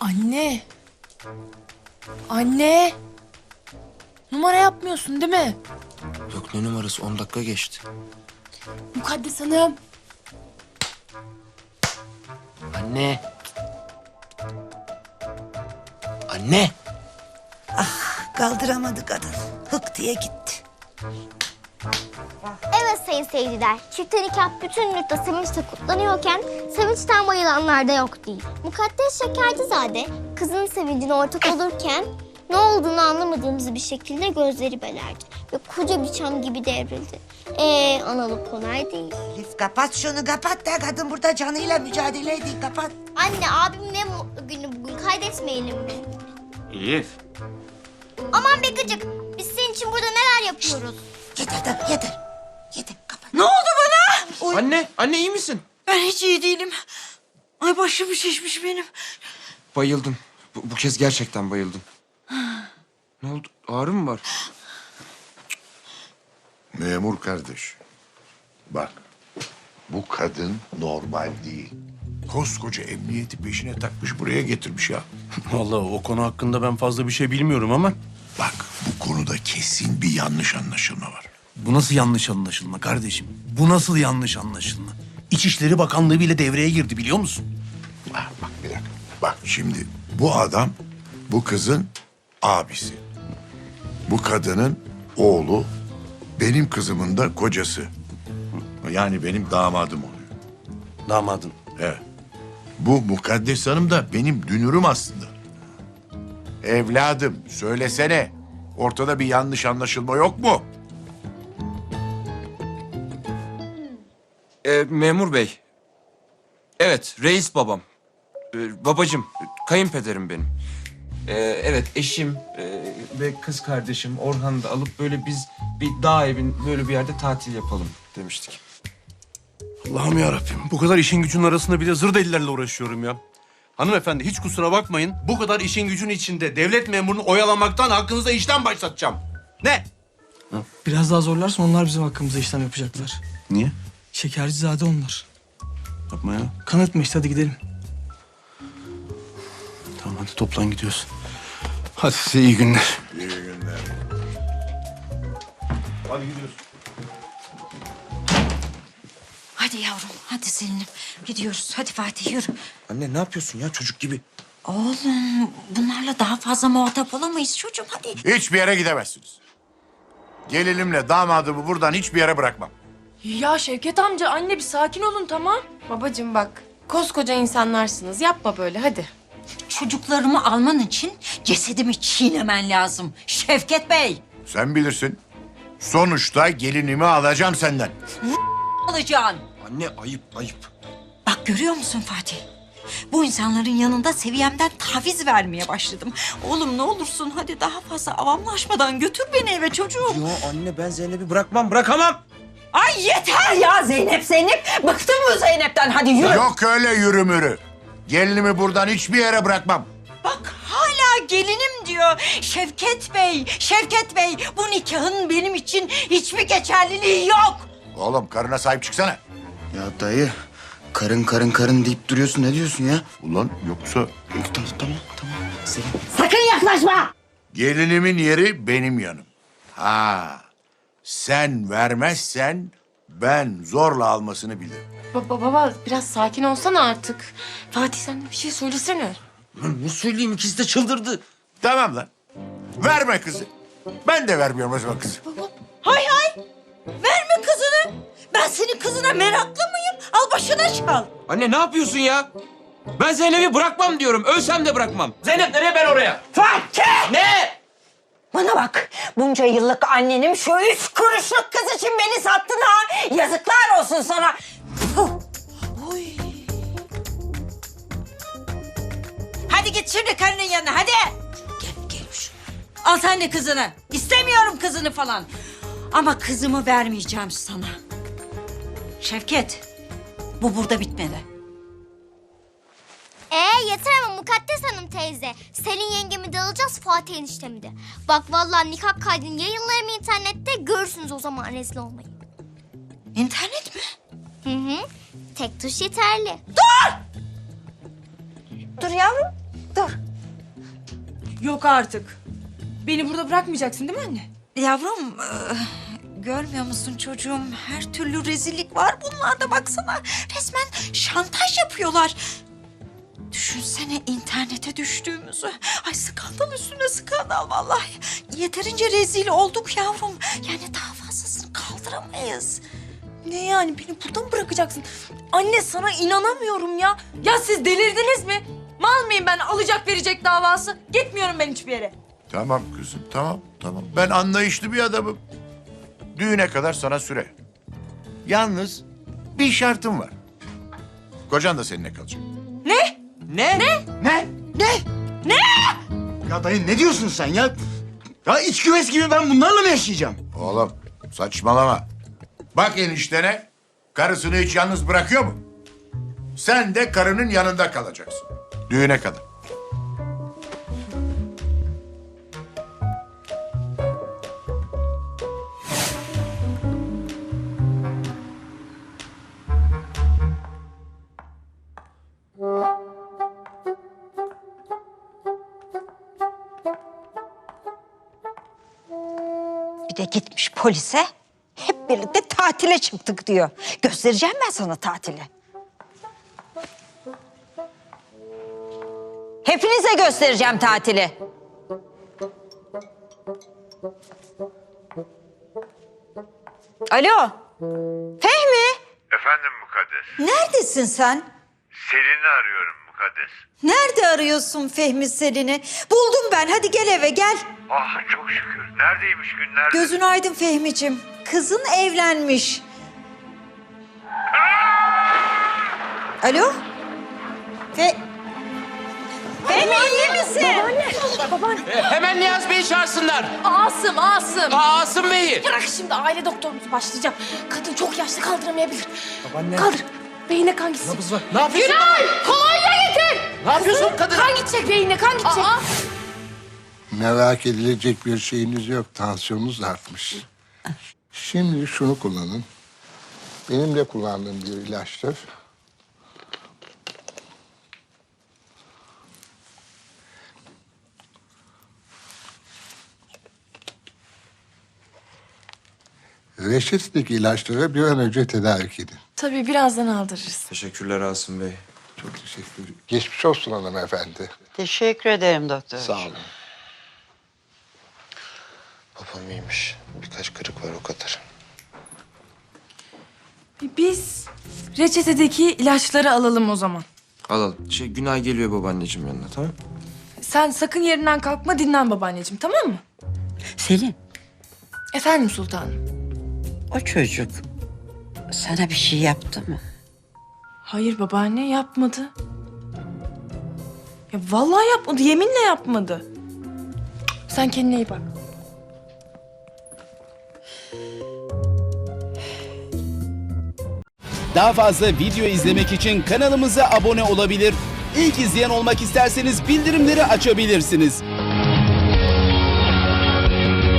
Anne. Anne. Numara yapmıyorsun değil mi? Yok ne numarası 10 dakika geçti. Mukaddes Hanım. Anne. Anne. Kaldıramadı kadın. Hık diye gitti. Evet sayın seyirciler, çifte nikah bütün yurtta sevinçle kutlanıyorken sevinçten bayılanlar da yok değil. Mukaddes Şekercizade kızının sevincine ortak olurken ne olduğunu anlamadığımız bir şekilde gözleri belerdi ve koca bir çam gibi devrildi. Ee analık kolay değil. Elif kapat şunu kapat da kadın burada canıyla mücadele ediyor kapat. Anne abim ne mutlu günü bugün kaydetmeyelim mi? Elif. Aman be gıcık biz senin için burada neler yapıyoruz? Yeter de yeter. Yeter kapat. Anne, anne iyi misin? Ben hiç iyi değilim. Ay başım şişmiş benim. Bayıldım. Bu, bu kez gerçekten bayıldım. ne oldu? Ağrı mı var? Memur kardeş. Bak. Bu kadın normal değil. Koskoca emniyeti peşine takmış buraya getirmiş ya. Vallahi o konu hakkında ben fazla bir şey bilmiyorum ama... Bak bu konuda kesin bir yanlış anlaşılma var. Bu nasıl yanlış anlaşılma kardeşim? Bu nasıl yanlış anlaşılma? İçişleri Bakanlığı bile devreye girdi biliyor musun? Bak bir dakika. Bak şimdi bu adam bu kızın abisi. Bu kadının oğlu benim kızımın da kocası. Yani benim damadım oluyor. Damadın. Evet. Bu mukaddes hanım da benim dünürüm aslında. Evladım söylesene. Ortada bir yanlış anlaşılma yok mu? Ee, memur bey. Evet, reis babam. Ee, babacım, kayınpederim benim. Ee, evet, eşim e, ve kız kardeşim Orhan'ı da alıp böyle biz bir dağ evin böyle bir yerde tatil yapalım demiştik. Allah'ım ya Bu kadar işin gücün arasında bir de zır delilerle uğraşıyorum ya. Hanımefendi hiç kusura bakmayın. Bu kadar işin gücün içinde devlet memurunu oyalamaktan hakkınızda işlem başlatacağım. Ne? Biraz daha zorlarsan onlar bizim hakkımızda işlem yapacaklar. Niye? Şekercizade onlar. Yapma ya. Kanıtma işte hadi gidelim. Tamam hadi toplan gidiyoruz. Hadi size iyi günler. İyi günler. Hadi gidiyoruz. Hadi yavrum, hadi Selin'im. Gidiyoruz. Hadi Fatih yürü. Anne ne yapıyorsun ya çocuk gibi? Oğlum, bunlarla daha fazla muhatap olamayız çocuğum. Hadi. Hiçbir yere gidemezsiniz. Gelinimle damadımı buradan hiçbir yere bırakmam. Ya Şevket amca anne bir sakin olun tamam. Babacığım bak, koskoca insanlarsınız. Yapma böyle hadi. Çocuklarımı alman için cesedimi çiğnemen lazım. Şevket Bey. Sen bilirsin. Sonuçta gelinimi alacağım senden. Alacaksın. Anne ayıp ayıp. Bak görüyor musun Fatih? Bu insanların yanında seviyemden taviz vermeye başladım. Oğlum ne olursun hadi daha fazla avamlaşmadan götür beni eve çocuğum. Ya anne ben Zeynep'i bırakmam bırakamam. Ay yeter ya Zeynep Zeynep. Bıktım mı Zeynep'ten hadi yürü. Yok öyle yürü mürü. Gelinimi buradan hiçbir yere bırakmam. Bak hala gelinim diyor. Şevket Bey, Şevket Bey bu nikahın benim için hiçbir geçerliliği yok. Oğlum karına sahip çıksana. Ya dayı karın karın karın deyip duruyorsun ne diyorsun ya? Ulan yoksa Tamam tamam tamam. Sakın yaklaşma. gelinimin yeri benim yanım. Ha, sen vermezsen ben zorla almasını bilirim. Baba baba biraz sakin olsana artık. Fatih sen de bir şey söylesene. Ne söyleyeyim ikisi de çıldırdı. Tamam lan. Verme kızı. Ben de vermiyorum o zaman kızı. Hay hay. Verme kızını. Ben senin kızına meraklı mıyım? Al başına çal. Anne ne yapıyorsun ya? Ben Zeynep'i bırakmam diyorum. Ölsem de bırakmam. Zeynep nereye ben oraya? Fatih! Ne? Bana bak. Bunca yıllık annenim şu üç kuruşluk kız için beni sattın ha. Yazıklar olsun sana. Puh. Oy. Hadi git şimdi karının yanına hadi. Gel gel şu. Al sen de kızını. İstemiyorum kızını falan. Ama kızımı vermeyeceğim sana. Şevket. Bu burada bitmedi. Ee yeter ama Mukaddes Hanım teyze. Selin yengemi de alacağız Fatih eniştemi de. Bak vallahi nikah kaydını yayınlarım internette görürsünüz o zaman rezil olmayı. İnternet mi? Hı hı. Tek tuş yeterli. Dur yavrum. doktor? Yok artık. Beni burada bırakmayacaksın değil mi anne? Yavrum e, görmüyor musun çocuğum? Her türlü rezillik var bunlarda baksana. Resmen şantaj yapıyorlar. Düşünsene internete düştüğümüzü. Ay skandal üstüne skandal vallahi. Yeterince rezil olduk yavrum. Yani daha fazlasını kaldıramayız. Ne yani beni burada mı bırakacaksın? Anne sana inanamıyorum ya. Ya siz delirdiniz mi? Mal mıyım ben alacak verecek davası? Gitmiyorum ben hiçbir yere. Tamam kızım tamam tamam. Ben anlayışlı bir adamım. Düğüne kadar sana süre. Yalnız bir şartım var. Kocan da seninle kalacak. Ne? Ne? Ne? Ne? Ya dayı ne diyorsun sen ya? Ya iç güves gibi ben bunlarla mı yaşayacağım? Oğlum saçmalama. Bak eniştene karısını hiç yalnız bırakıyor mu? Sen de karının yanında kalacaksın. Düğüne kadar. Bir de gitmiş polise. Hep birlikte tatile çıktık diyor. Göstereceğim ben sana tatili. Hepinize göstereceğim tatili. Alo. Fehmi. Efendim Mukaddes. Neredesin sen? Selin'i arıyorum Mukaddes. Nerede arıyorsun Fehmi Selin'i? Buldum ben. Hadi gel eve gel. Ah çok şükür. Neredeymiş günlerde? Gözün aydın Fehmicim. Kızın evlenmiş. Alo? Fe... Fehmi iyi misin? Hemen Niyaz Bey'i çağırsınlar. Asım, Asım. Aa, Asım Bey'i. Bırak şimdi aile doktorumuz başlayacak. Kadın çok yaşlı kaldıramayabilir. Kaldır. Beyine kan gitsin. Nabız var. Ne yapıyorsun? Günay! Getir! Ne yapıyorsun kadın? Kan gidecek beyine, kan gidecek. Merak edilecek bir şeyiniz yok. Tansiyonunuz artmış. Şimdi şunu kullanın. Benim de kullandığım bir ilaçtır. Reçetedeki ilaçları bir an önce tedarik edin. Tabii birazdan aldırırız. Teşekkürler Asım Bey. Çok teşekkür ederim. Geçmiş olsun hanımefendi. Teşekkür ederim doktor. Sağ olun. Babam iyiymiş. Birkaç kırık var o kadar. Biz reçetedeki ilaçları alalım o zaman. Alalım. Şey, Günay geliyor babaanneciğim yanına tamam Sen sakın yerinden kalkma, dinlen babaanneciğim tamam mı? Selin, Efendim sultanım. o çocuk sana bir şey yaptı mı? Hayır babaanne yapmadı. Ya vallahi yapmadı, yeminle yapmadı. Sen kendine iyi bak. Daha fazla video izlemek için kanalımıza abone olabilir. İlk izleyen olmak isterseniz bildirimleri açabilirsiniz.